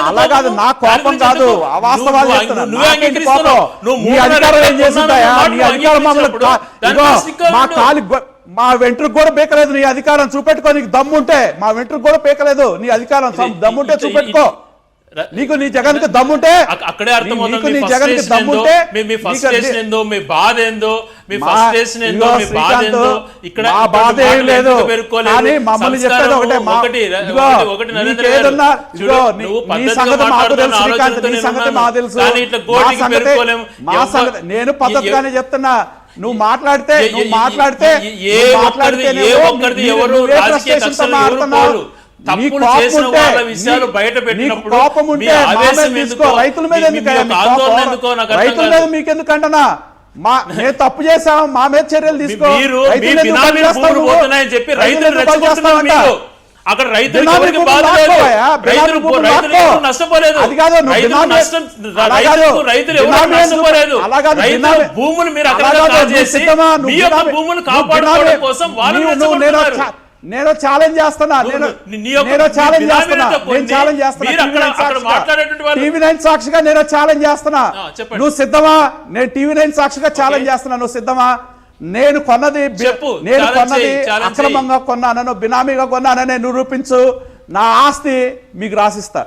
అలా కాదు? నా కోపం కాదు? అవాస్తవాలు మా. కాలి మా వెంట్రుకు కూడా పీకలేదు. నీ అధికారం చూపెట్టుకో నీకు దమ్ముంటే. మా వెంట్రుకు కూడా పీకలేదు. నీ అధికారం దమ్ముంటే చూపెట్టుకో. నీకు నీ జగన్కి దమ్ముంటే అక్క- అక్కడే మీ నీ జగన్కి దమ్ముంటే మీ బాధ ఏందో ఇక్కడ మా బాధ ఏం లేదు? కానీ మమ్మల్ని చెప్పేది ఒకటే ఒకటి నీకేదన్నా ఇదిగో నీ- సంగతి మాకు తెలుసు శ్రీకాంత్ నీ నేను సంగతి. మాకు తెలుసు మా సంగతి. మా సంగతి నేను పద్ధతిగానే చెప్తున్నా నువ్వు మాట్లాడితే నువ్వు మాట్లాడితే ఏ- మీరు- ఎవరు రాజకీయ మాట్లాడుతున్నావు. తప్పులు చేసిన వాళ్ళ విషయాలు బయట పెట్టినప్పుడు కోపం ఉంటే రైతుల మీద ఎందుకు రైతుల. మీద మీకు ఎందుకంటనా మా నేను తప్పు చేసాం మా మీద చర్యలు తీసుకో. మీరు రైతులు మీ ఎందుకు బినామీ పని చేస్తావు భూములు నువ్వు? పోతున్నాయని చెప్పి రైతులు రైతులు ఎందుకు పని రెచ్చగొడుతున్నారు చేస్తావంట? మీరు అక్కడ రైతులు నష్టపోలేదు? రైతులు ఎవరు నష్టపోలేదు? రైతుల భూములు మీరు అక్కడ భూములు కాపాడుకోవడం కోసం వాళ్ళు నేను ఛాలెంజ్ చేస్తున్నా నేను నేను ఛాలెంజ్ చేస్తున్నా నేను ఛాలెంజ్ చేస్తున్నా టీవీ నైన్ సాక్షిగా నేను ఛాలెంజ్ చేస్తున్నా. నువ్వు సిద్ధమా? నేను టీవీ నైన్ సాక్షిగా ఛాలెంజ్ చేస్తున్నా నువ్వు సిద్ధమా? నేను కొన్నది. నేను కొన్నది అక్రమంగా కొన్నానను బినామీగా కొన్నానని నిరూపించు. నా ఆస్తి మీకు రాసిస్తా.